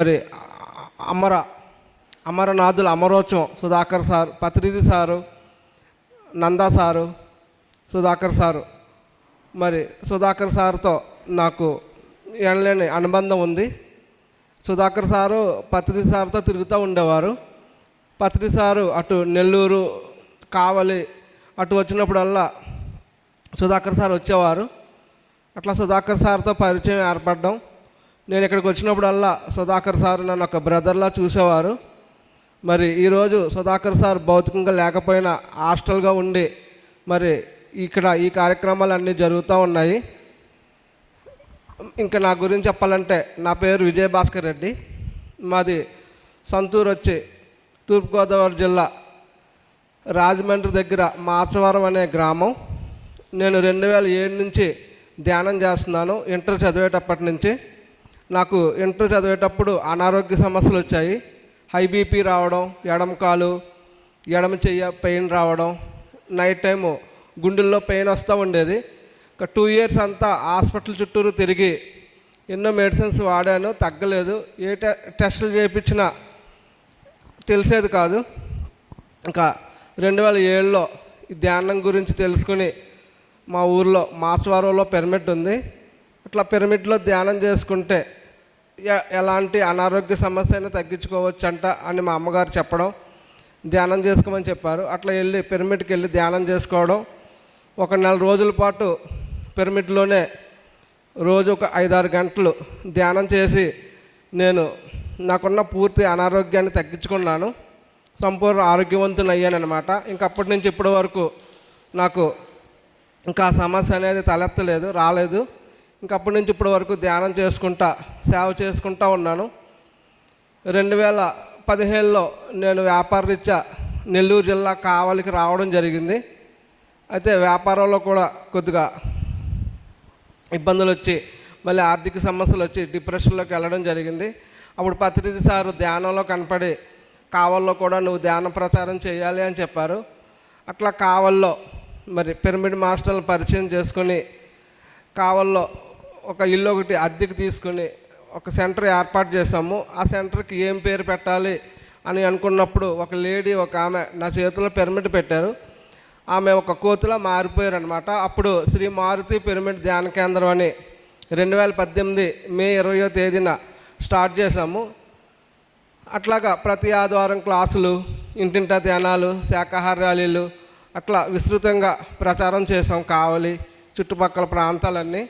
మరి అమర అమరనాథుల అమరోత్సవం సుధాకర్ సార్ పత్రిది sir Nanda sir Sudhakar sir. మరి సుధాకర్ సార్తో నాకు ఎనలేని అనుబంధం ఉంది. సుధాకర్ సారు పత్రి సార్తో తిరుగుతూ ఉండేవారు. పత్రి సారు అటు నెల్లూరు కావలి అటు వచ్చినప్పుడల్లా సుధాకర్ సార్ వచ్చేవారు. అట్లా సుధాకర్ సార్తో పరిచయం ఏర్పడడం నేను ఇక్కడికి వచ్చినప్పుడల్లా సుధాకర్ సార్ నన్ను ఒక బ్రదర్లా చూసేవారు. మరి ఈరోజు సుధాకర్ సార్ భౌతికంగా లేకపోయినా హాస్టల్గా ఉండి మరి ఇక్కడ ఈ కార్యక్రమాలు అన్నీ జరుగుతూ ఉన్నాయి. ఇంకా నా గురించి చెప్పాలంటే నా పేరు విజయ భాస్కర్ రెడ్డి. మాది సొంతూరు వచ్చి తూర్పుగోదావరి జిల్లా రాజమండ్రి దగ్గర మాచవరం అనే గ్రామం. నేను రెండు వేల ఏడు నుంచి ధ్యానం చేస్తున్నాను ఇంటర్ చదివేటప్పటి నుంచి. నాకు ఇంటర్ చదివేటప్పుడు అనారోగ్య సమస్యలు వచ్చాయి. హై బీపీ రావడం ఎడమ కాలు ఎడమ చెయ్య పెయిన్ రావడం నైట్ టైము గుండెల్లో పెయిన్ వస్తూ ఉండేది. ఒక టూ ఇయర్స్ అంతా హాస్పిటల్ చుట్టూరు తిరిగి ఎన్నో మెడిసిన్స్ వాడాను తగ్గలేదు. ఏ టె టెస్టులు చేయించినా తెలిసేది కాదు. ఇంకా రెండు వేల ఏడులో ధ్యానం గురించి తెలుసుకుని మా ఊర్లో మాచవరంలో పిరమిడ్ ఉంది. అట్లా పిరమిడ్లో ధ్యానం చేసుకుంటే ఎలాంటి అనారోగ్య సమస్య అయినా తగ్గించుకోవచ్చంట అని మా అమ్మగారు చెప్పడం ధ్యానం చేసుకోమని చెప్పారు. అట్లా వెళ్ళి పిరమిడ్కి వెళ్ళి ధ్యానం చేసుకోవడం ఒక నెల రోజుల పాటు పిరమిడ్లోనే రోజు ఒక ఐదారు గంటలు ధ్యానం చేసి నేను నాకున్న పూర్తి అనారోగ్యాన్ని తగ్గించుకున్నాను. సంపూర్ణ ఆరోగ్యవంతుని అయ్యానమాట ఇంక అప్పటి నుంచి ఇప్పటి వరకు నాకు ఇంకా సమస్య అనేది తలెత్తలేదు రాలేదు. ఇంక అప్పటి నుంచి ఇప్పటి వరకు ధ్యానం చేసుకుంటా సేవ చేసుకుంటా ఉన్నాను. రెండు వేల పదిహేనులో నేను వ్యాపారరీత్యా నెల్లూరు జిల్లా కావలికి రావడం జరిగింది. అయితే వ్యాపారంలో కూడా కొద్దిగా ఇబ్బందులు వచ్చి మళ్ళీ ఆర్థిక సమస్యలు వచ్చి డిప్రెషన్లోకి వెళ్ళడం జరిగింది. అప్పుడు పత్రిజి సారు ధ్యానంలో కనపడి కావల్లో కూడా నువ్వు ధ్యాన ప్రచారం చేయాలి అని చెప్పారు. అట్లా కావల్లో మరి పిరమిడ్ మాస్టర్లను పరిచయం చేసుకొని కావల్లో ఒక ఇల్లు ఒకటి అద్దెకి తీసుకుని ఒక సెంటర్ ఏర్పాటు చేసాము ఆ సెంటర్కి ఏం పేరు పెట్టాలి అని అనుకున్నప్పుడు ఒక లేడీ ఒక ఆమె నా చేతిలో పిరమిడ్ పెట్టారు. ఆమె ఒక కోతిలా మారిపోయారు అనమాట అప్పుడు శ్రీ మారుతి పిరమిడ్ ధ్యాన కేంద్రం అని రెండు వేల పద్దెనిమిది మే ఇరవయో తేదీన స్టార్ట్ చేశాము. అట్లాగా ప్రతి ఆదివారం క్లాసులు ఇంటింటా ధ్యానాలు శాకాహార ర్యాలీలు అట్లా విస్తృతంగా ప్రచారం చేసాం కావలి చుట్టుపక్కల ప్రాంతాలన్నీ.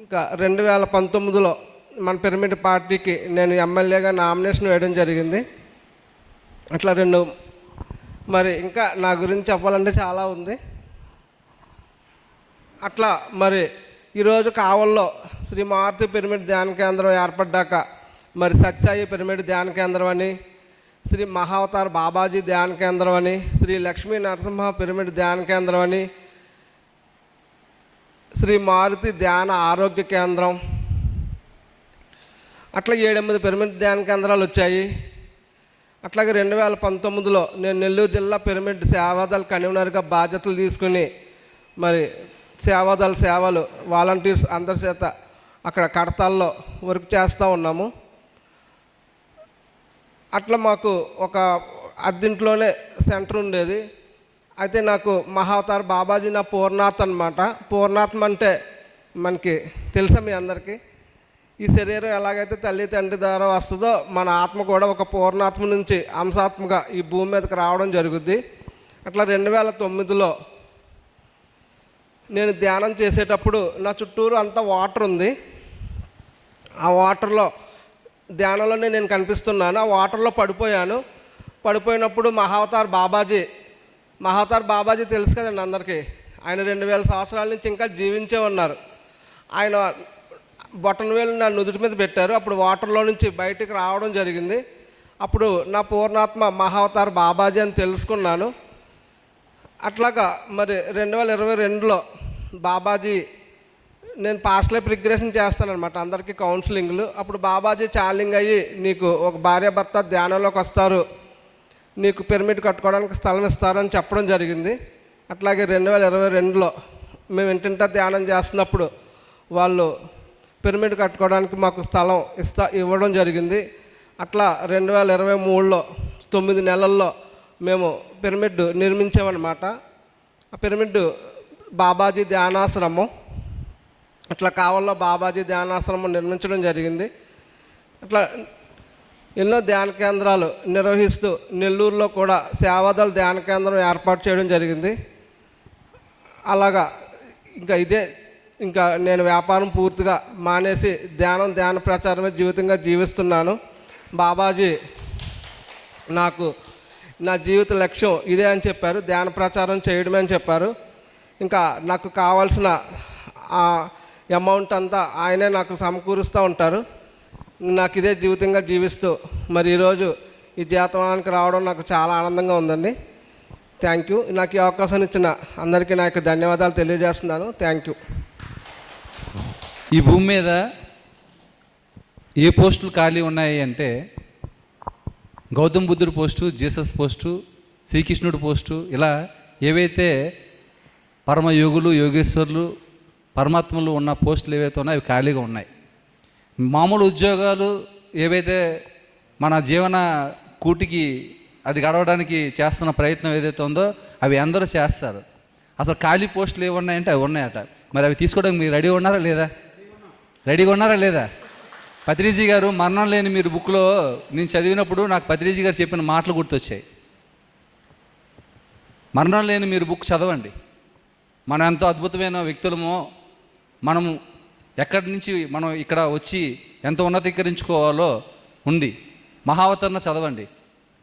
ఇంకా రెండు వేల పంతొమ్మిదిలో మన పిరమిడ్ పార్టీకి నేను ఎమ్మెల్యేగా నామినేషన్ వేయడం జరిగింది. అట్లా రెండు మరి ఇంకా నా గురించి చెప్పాలంటే చాలా ఉంది. అట్లా మరి ఈరోజు కావల్లో శ్రీ మారుతి పిరమిడ్ ధ్యాన కేంద్రం ఏర్పడ్డాక మరి సత్యాయి పిరమిడ్ ధ్యాన కేంద్రం అని శ్రీ మహావతార్ బాబాజీ ధ్యాన కేంద్రం అని శ్రీ లక్ష్మీ నరసింహ పిరమిడ్ ధ్యాన కేంద్రం అని శ్రీ మారుతి ధ్యాన ఆరోగ్య కేంద్రం. అట్లా ఏడెనిమిది పిరమిడ్ ధ్యాన కేంద్రాలు వచ్చాయి. అట్లాగే రెండు వేల పంతొమ్మిదిలో నేను నెల్లూరు జిల్లా పిరమిడ్ సేవాదళ కన్వీనర్గా బాధ్యతలు తీసుకుని మరి సేవాదళ సేవలు వాలంటీర్స్ అందరి చేత అక్కడ కడతాల్లో వర్క్ చేస్తూ ఉన్నాము. అట్లా మాకు ఒక అద్దింట్లోనే సెంటర్ ఉండేది. అయితే నాకు మహావతార్ బాబాజీ నా పూర్ణాత్ అనమాట పూర్ణాత్మ అంటే మనకి తెలుసా మీ అందరికీ? ఈ శరీరం ఎలాగైతే తల్లి తండ్రి ద్వారా వస్తుందో మన ఆత్మ కూడా ఒక పూర్ణాత్మ నుంచి అంశాత్మగా ఈ భూమి మీదకి రావడం జరుగుద్ది. అట్లా రెండు వేల తొమ్మిదిలో నేను ధ్యానం చేసేటప్పుడు నా చుట్టూరు అంతా వాటర్ ఉంది. ఆ వాటర్లో ధ్యానంలోనే నేను కనిపిస్తున్నాను. ఆ వాటర్లో పడిపోయాను. పడిపోయినప్పుడు మహావతార్ బాబాజీ మహాతార్ బాబాజీ తెలుసు కదండి అందరికీ. ఆయన రెండు వేల సంవత్సరాల నుంచి ఇంకా జీవించే ఉన్నారు. ఆయన బొట్టన వేలు నా నుదుటి మీద పెట్టారు. అప్పుడు వాటర్లో నుంచి బయటికి రావడం జరిగింది. అప్పుడు నా పూర్ణాత్మ మహావతార్ బాబాజీ అని తెలుసుకున్నాను. అట్లాగా మరి రెండు వేల ఇరవై రెండులో బాబాజీ నేను పాస్ట్ లైఫ్ రిగ్రెషన్ చేస్తానమాట అందరికీ కౌన్సిలింగ్లు. అప్పుడు బాబాజీ ఛాలెంజ్ అయ్యి నీకు ఒక భార్యాభర్త ధ్యానంలోకి వస్తారు. నీకు పిరమిడ్ కట్టుకోవడానికి స్థలం ఇస్తారని చెప్పడం జరిగింది. అట్లాగే రెండు వేల ఇరవై రెండులో మేము ఇంటింటా ధ్యానం చేస్తున్నప్పుడు వాళ్ళు పిరమిడ్ కట్టుకోవడానికి మాకు స్థలం ఇస్తా ఇవ్వడం జరిగింది. అట్లా రెండు వేల ఇరవై మూడులో తొమ్మిది నెలల్లో మేము పిరమిడ్ నిర్మించామన్నమాట. ఆ పిరమిడ్ బాబాజీ ధ్యానాశ్రమం అట్లా కావాలో బాబాజీ ధ్యానాశ్రమం నిర్మించడం జరిగింది. అట్లా ఎన్నో ధ్యాన కేంద్రాలు నిర్వహిస్తూ నెల్లూరులో కూడా సేవాదళ ధ్యాన కేంద్రం ఏర్పాటు చేయడం జరిగింది. అలాగా ఇంకా ఇదే ఇంకా నేను వ్యాపారం పూర్తిగా మానేసి ధ్యానం ధ్యాన ప్రచారమే జీవితంగా జీవిస్తున్నాను. బాబాజీ నాకు నా జీవిత లక్ష్యం ఇదే అని చెప్పారు. ధ్యాన ప్రచారం చేయడమే అని చెప్పారు. ఇంకా నాకు కావాల్సిన ఆ అమౌంట్ అంతా ఆయనే నాకు సమకూరుస్తూ ఉంటారు. నాకు ఇదే జీవితంగా జీవిస్తూ మరి ఈరోజు ఈ జీతవానికి రావడం నాకు చాలా ఆనందంగా ఉందండి. థ్యాంక్ యూ నాకు ఈ అవకాశాన్ని ఇచ్చిన అందరికీ నా యొక్క ధన్యవాదాలు తెలియజేస్తున్నాను. థ్యాంక్ యూ ఈ భూమి మీద ఏ పోస్టులు ఖాళీ ఉన్నాయి అంటే గౌతమ్ బుద్ధుడు పోస్టు జీసస్ పోస్టు శ్రీకృష్ణుడు పోస్టు ఇలా ఏవైతే పరమయోగులు యోగేశ్వరులు పరమాత్మలు ఉన్న పోస్టులు ఏవైతే ఉన్నాయో అవి ఖాళీగా ఉన్నాయి. మామూలు ఉద్యోగాలు ఏవైతే మన జీవన కూటికి అది గడవడానికి చేస్తున్న ప్రయత్నం ఏదైతే ఉందో అవి అందరూ చేస్తారు. అసలు ఖాళీ పోస్టులు ఏవి ఉన్నాయంటే అవి ఉన్నాయట. మరి అవి తీసుకోవడానికి మీరు రెడీ ఉన్నారా లేదా? రెడీగా ఉన్నారా లేదా? పత్రిజీ గారు మరణం లేని మీరు బుక్లో నేను చదివినప్పుడు నాకు పత్రిజీ గారు చెప్పిన మాటలు గుర్తొచ్చాయి. మరణం లేని మీరు బుక్ చదవండి. మనం ఎంతో అద్భుతమైన వ్యక్తులమో మనము ఎక్కడి నుంచి మనం ఇక్కడ వచ్చి ఎంత ఉన్నతీకరించుకోవాలో ఉంది. మహావతరణ చదవండి.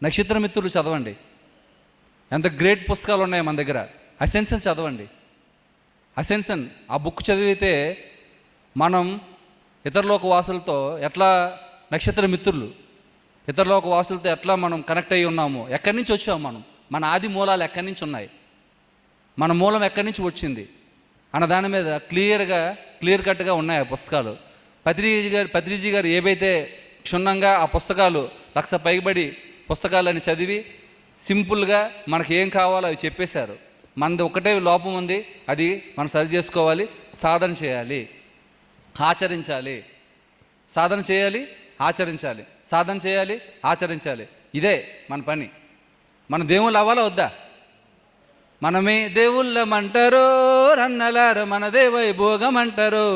నక్షత్ర మిత్రులు చదవండి. ఎంత గ్రేట్ పుస్తకాలు ఉన్నాయి మన దగ్గర. అసెన్సన్ చదవండి. అసెన్సన్ ఆ బుక్ చదివితే మనం ఇతరలోక వాసులతో ఎట్లా నక్షత్ర మిత్రులు ఇతరలోక వాసులతో ఎట్లా మనం కనెక్ట్ అయ్యి ఉన్నాము ఎక్కడి నుంచి వచ్చాము మనం? మన ఆది మూలాలు ఎక్కడి నుంచి ఉన్నాయి? మన మూలం ఎక్కడి నుంచి వచ్చింది? అన్న దాని మీద క్లియర్గా క్లియర్ కట్గా ఉన్నాయి ఆ పుస్తకాలు. పత్రిజీ గారు పత్రిజీ గారు ఏవైతే క్షుణ్ణంగా ఆ పుస్తకాలు లక్ష పైబడి పుస్తకాలని చదివి సింపుల్గా మనకి ఏం కావాలో అవి చెప్పేశారు. మనది ఒకటే లోపం ఉంది అది మనం సరి చేసుకోవాలి సాధన చేయాలి. ఆచరించాలి. సాధన చేయాలి ఆచరించాలి. సాధన చేయాలి ఆచరించాలి. ఇదే మన పని. మన దేవుళ్ళు అవ్వాలా వద్దా? మనమే దేవుళ్ళమంటారో రన్నలారు మనదే వైభోగం అంటారో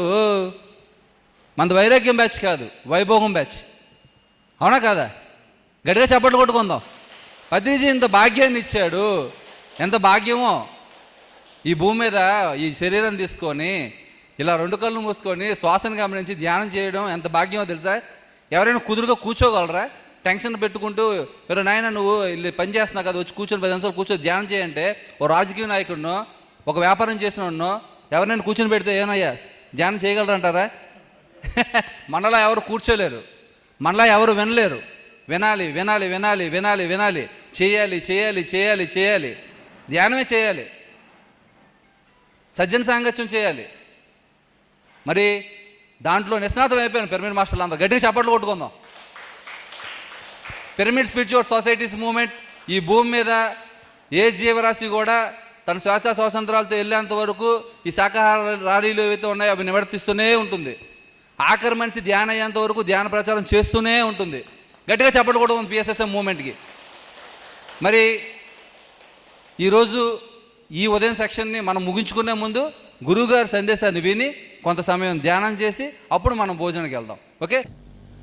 మనది వైరాగ్యం బ్యాచ్ కాదు వైభోగం బ్యాచ్. అవునా కాదా? గట్టిగా చప్పట్లు కొట్టుకుందాం. పత్రిజీ ఇంత భాగ్యాన్ని ఇచ్చాడు. ఎంత భాగ్యమో? ఈ భూమి మీద ఈ శరీరం తీసుకొని ఇలా రెండు కళ్ళు మూసుకొని శ్వాసను గమనించి ధ్యానం చేయడం ఎంత భాగ్యమో తెలుసా? ఎవరైనా కుదురుగా కూర్చోగలరా? టెన్షన్ పెట్టుకుంటూ మీరు నాయన నువ్వు పని చేస్తున్నావు కదా వచ్చి కూర్చొని పది నిమిషాలు కూర్చొని ధ్యానం చేయంటే ఓ రాజకీయ నాయకుడినో ఒక వ్యాపారం చేసినోడినో ఎవరినైనా కూర్చొని పెడితే ఏమయ్యా ధ్యానం చేయగలరంటారా మనలా ఎవరు కూర్చోలేరు. మనలా ఎవరు వినలేరు. వినాలి వినాలి వినాలి వినాలి వినాలి. చేయాలి చేయాలి చేయాలి చేయాలి. ధ్యానమే చేయాలి. సజ్జన సాంగత్యం చేయాలి. మరి దాంట్లో నిస్నాతం అయిపోయాను పిరమిడ్ మాస్టర్లు అంతా గట్టిగా చప్పట్లు కొట్టుకుందాం. పిరమిడ్ స్పిరిచువల్ సొసైటీస్ మూమెంట్ ఈ భూమి మీద ఏ జీవరాశి కూడా తన శ్వాస స్వాతంత్రాలతో వెళ్ళేంత వరకు ఈ శాకాహార ర్యాలీలు ఏవైతే ఉన్నాయో అవి నివర్తిస్తూనే ఉంటుంది. ఆఖరి మనిషి ధ్యానం అయ్యేంత వరకు ధ్యాన ప్రచారం చేస్తూనే ఉంటుంది. గట్టిగా చెప్పకూడదు కూడా ఉంది పిఎస్ఎస్ఎం మూమెంట్కి మరి ఈరోజు ఈ ఉదయం సెక్షన్ని మనం ముగించుకునే ముందు గురువుగారి సందేశాన్ని విని కొంత సమయం ధ్యానం చేసి అప్పుడు మనం భోజనానికి వెళ్దాం. ఓకే?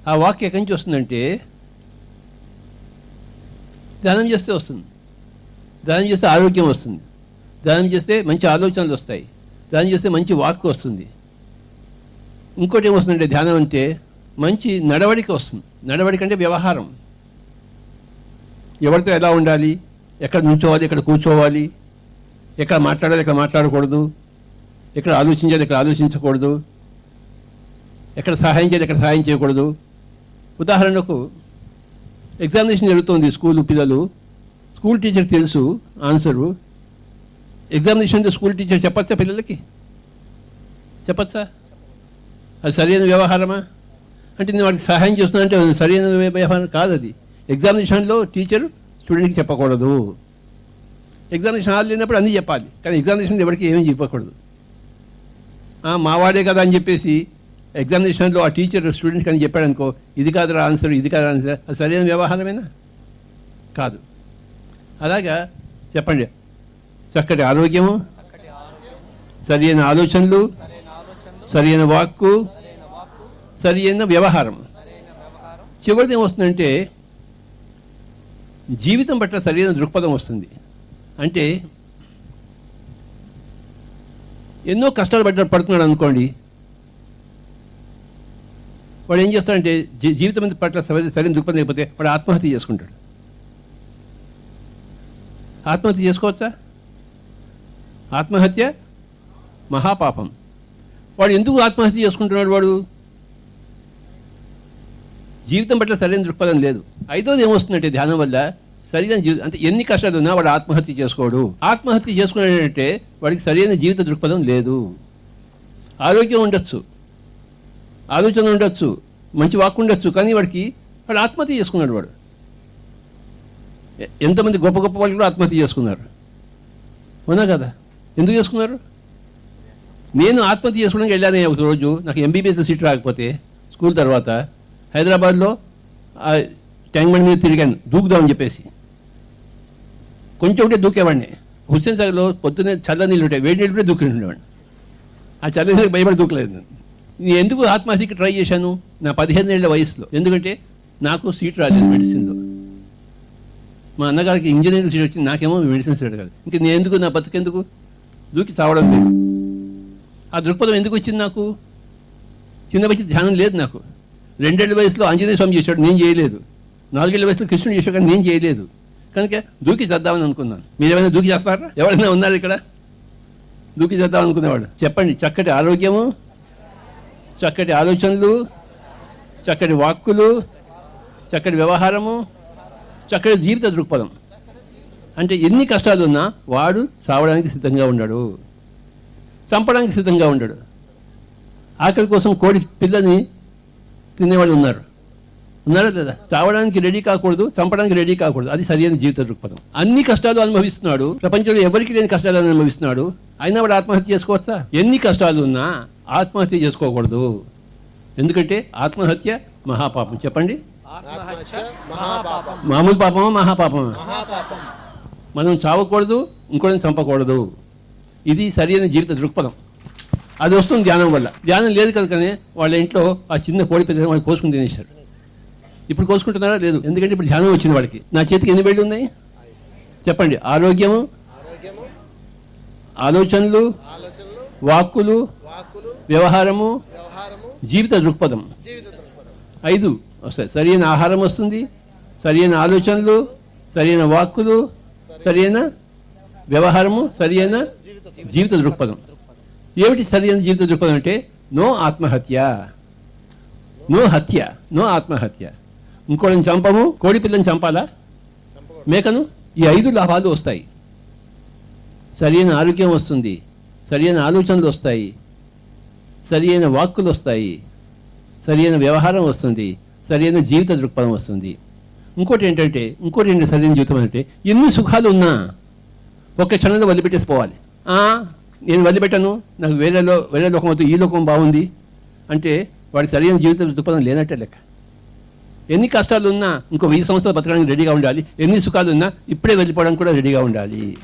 ఆ వాక్యం ఎక్కడి నుంచి వస్తుందంటే ధ్యానం చేస్తే వస్తుంది. ధ్యానం చేస్తే ఆరోగ్యం వస్తుంది. ధ్యానం చేస్తే మంచి ఆలోచనలు వస్తాయి. ధ్యానం చేస్తే మంచి వాక్ వస్తుంది. ఇంకోటి ఏమొస్తుందంటే ధ్యానం అంటే మంచి నడవడిక వస్తుంది. నడవడిక అంటే వ్యవహారం. ఎవరితో ఎలా ఉండాలి? ఎక్కడ నుంచోవాలి? ఎక్కడ కూర్చోవాలి? ఎక్కడ మాట్లాడాలి? ఎక్కడ మాట్లాడకూడదు? ఎక్కడ ఆలోచించాలి? ఎక్కడ ఆలోచించకూడదు? ఎక్కడ సహాయం చేయాలి? ఎక్కడ సహాయం చేయకూడదు? ఉదాహరణకు ఎగ్జామినేషన్ జరుగుతుంది స్కూల్ పిల్లలు. స్కూల్ టీచర్ తెలుసు ఆన్సరు ఎగ్జామినేషన్ స్కూల్ టీచర్ చెప్పచ్చా పిల్లలకి? చెప్పచ్చా? అది సరైన వ్యవహారమా? అంటే నేను వాడికి సహాయం చేస్తున్నా అంటే సరైన వ్యవహారం కాదు అది ఎగ్జామినేషన్లో టీచర్ స్టూడెంట్కి చెప్పకూడదు. ఎగ్జామినేషన్ హాల్ లేనప్పుడు అన్నీ చెప్పాలి. కానీ ఎగ్జామినేషన్ ఎవరికి ఏమీ చెప్పకూడదు. మావాడే కదా అని చెప్పేసి ఎగ్జామినేషన్లో ఆ టీచర్ స్టూడెంట్స్ కానీ చెప్పాడు అనుకో ఇది కాదురా ఆన్సర్ ఇది కాదు ఆన్సర్ అది సరైన వ్యవహారమేనా? కాదు. అలాగా చెప్పండి. చక్కటి ఆరోగ్యము సరైన ఆలోచనలు సరైన వాక్కు సరైన వ్యవహారం. చివరిది ఏమొస్తుందంటే జీవితం పట్ల సరైన దృక్పథం వస్తుంది. అంటే ఎన్నో కష్టాలు పడ్డ పడుతున్నాడు అనుకోండి వాడు ఏం చేస్తాడంటే జీ- జీవితం పట్ల సరైన సరైన దృక్పథం లేకపోతే వాడు ఆత్మహత్య చేసుకుంటాడు. ఆత్మహత్య చేసుకోవచ్చా? ఆత్మహత్య? మహాపాపం. వాడు ఎందుకు ఆత్మహత్య చేసుకుంటున్నాడు వాడు? జీవితం పట్ల సరైన దృక్పథం లేదు. ఐదోది ఏమొస్తుందంటే ధ్యానం వల్ల సరైన జీవితం అంటే ఎన్ని కష్టాలు ఉన్నా వాడు ఆత్మహత్య చేసుకోడు. ఆత్మహత్య చేసుకున్నాడంటే వాడికి సరైన జీవిత దృక్పథం లేదు. ఆరోగ్యం ఉండొచ్చు. ఆలోచన ఉండొచ్చు మంచి వాక్ ఉండొచ్చు కానీ వాడికి వాడు ఆత్మహత్య చేసుకున్నాడు వాడు. ఎంతమంది గొప్ప గొప్ప వాళ్ళు కూడా ఆత్మహత్య చేసుకున్నారు. అవునా కదా? ఎందుకు చేసుకున్నారు? నేను ఆత్మహత్య చేసుకోవడానికి వెళ్ళానే ఒక రోజు నాకు ఎంబీబీఎస్లో సీట్ రాకపోతే స్కూల్ తర్వాత హైదరాబాద్లో ట్యాంక్ బండ్ మీద తిరిగాను దూకుదామని చెప్పేసి. కొంచెం ఉంటే దూకేవాడిని. హుస్సేన్ సాగర్లో పొద్దున్నే చల్ల నీళ్ళు ఉంటాయి వేడి నీళ్ళు ఉంటే దూకి ఉండేవాడిని. ఆ చల్ల నీళ్ళకి భయపడి దూకలేదు నేను. నేను ఎందుకు ఆత్మహత్యకి ట్రై చేశాను? నా పదిహేను ఏళ్ళ వయసులో ఎందుకంటే నాకు సీట్ రాలేదు మెడిసిన్లో. మా అన్నగారికి ఇంజనీరింగ్ సీట్ వచ్చింది. నాకేమో మెడిసిన్ సీట్ కాదు ఇంక నేను ఎందుకు నా బతుకెందుకు? దూకి చావడం లేదు. ఆ దృక్పథం ఎందుకు వచ్చింది నాకు? చిన్న వచ్చి ధ్యానం లేదు నాకు. రెండేళ్ళ వయసులో ఆంజనేయ స్వామి చేశాడు. నేను చేయలేదు. నాలుగేళ్ళ వయసులో కృష్ణుడు చేశాడు కానీ నేను చేయలేదు. కనుక దూకి చేద్దామని అనుకున్నాను. మీరు ఏమైనా దూకి చేస్తారా? ఎవరైనా ఉన్నారు ఇక్కడ? దూకి చేద్దాం అనుకునేవాడు చెప్పండి. చక్కటి ఆరోగ్యము చక్కటి ఆలోచనలు చక్కటి వాక్కులు చక్కటి వ్యవహారము చక్కటి జీవిత దృక్పథం. అంటే ఎన్ని కష్టాలు ఉన్నా వాడు చావడానికి సిద్ధంగా ఉన్నాడు చంపడానికి సిద్ధంగా ఉన్నాడు ఆకలి కోసం కోడి పిల్లని తినేవాళ్ళు ఉన్నారు. ఉన్నారా లేదా? చావడానికి రెడీ కాకూడదు చంపడానికి రెడీ కాకూడదు. అది సరైన జీవిత దృక్పథం. అన్ని కష్టాలు అనుభవిస్తున్నాడు. ప్రపంచంలో ఎవరికి లేని కష్టాలు అనుభవిస్తున్నాడు? అయినా వాడు ఆత్మహత్య చేసుకోవచ్చా? ఎన్ని కష్టాలు ఉన్నా ఆత్మహత్య చేసుకోకూడదు. ఎందుకంటే ఆత్మహత్య మహాపాపం. చెప్పండి. మామూలు పాపమా మహాపాపమా? మహాపాపం. మనం చావకూడదు ఇంకోటిని చంపకూడదు. ఇది సరైన జీవిత దృక్పథం. అది వస్తుంది ధ్యానం వల్ల. ధ్యానం లేదు కనుకనే వాళ్ళ ఇంట్లో ఆ చిన్న కోడి పెద్ద వాళ్ళు కోసుకుని తినేశారు. ఇప్పుడు కోసుకుంటున్నారా? లేదు. ఎందుకంటే ఇప్పుడు ధ్యానం వచ్చింది వాడికి నా చేతికి ఎన్ని వేళ్ళు ఉన్నాయి? చెప్పండి. ఆరోగ్యము? ఆలోచనలు? వాక్కులు వ్యవహారము జీవిత దృక్పథం. ఐదు వస్తాయి. సరైన ఆహారం వస్తుంది సరైన ఆలోచనలు సరైన వాక్కులు సరైన వ్యవహారము సరైన జీవిత దృక్పథం. ఏమిటి సరైన జీవిత దృక్పథం అంటే? నో ఆత్మహత్య. నో హత్య. నో ఆత్మహత్య. ఇంకోళ్ళని చంపము కోడి పిల్లని చంపాలా? మేకను? ఈ ఐదు లాభాలు వస్తాయి. సరైన ఆరోగ్యం వస్తుంది. సరైన ఆలోచనలు వస్తాయి. సరైన వాక్కులు వస్తాయి. సరైన వ్యవహారం వస్తుంది. సరైన జీవిత దృక్పథం వస్తుంది. ఇంకోటి ఏంటంటే ఇంకోటి ఏంటి సరైన జీవితం అంటే ఎన్ని సుఖాలు ఉన్నా ఒక్క క్షణంలో వదిలిపెట్టేసి పోవాలి నేను వదిలిపెట్టను నాకు వేరేలో వేరే లోకం అవుతుంది ఈ లోకం బాగుంది అంటే వాడి సరైన జీవిత దృక్పథం లేనట్టే లెక్క. ఎన్ని కష్టాలు ఉన్నా ఇంకో వెయ్యి సంవత్సరాలు బతకడానికి రెడీగా ఉండాలి. ఎన్ని సుఖాలు ఉన్నా ఇప్పుడే వెళ్ళిపోవడానికి కూడా రెడీగా ఉండాలి.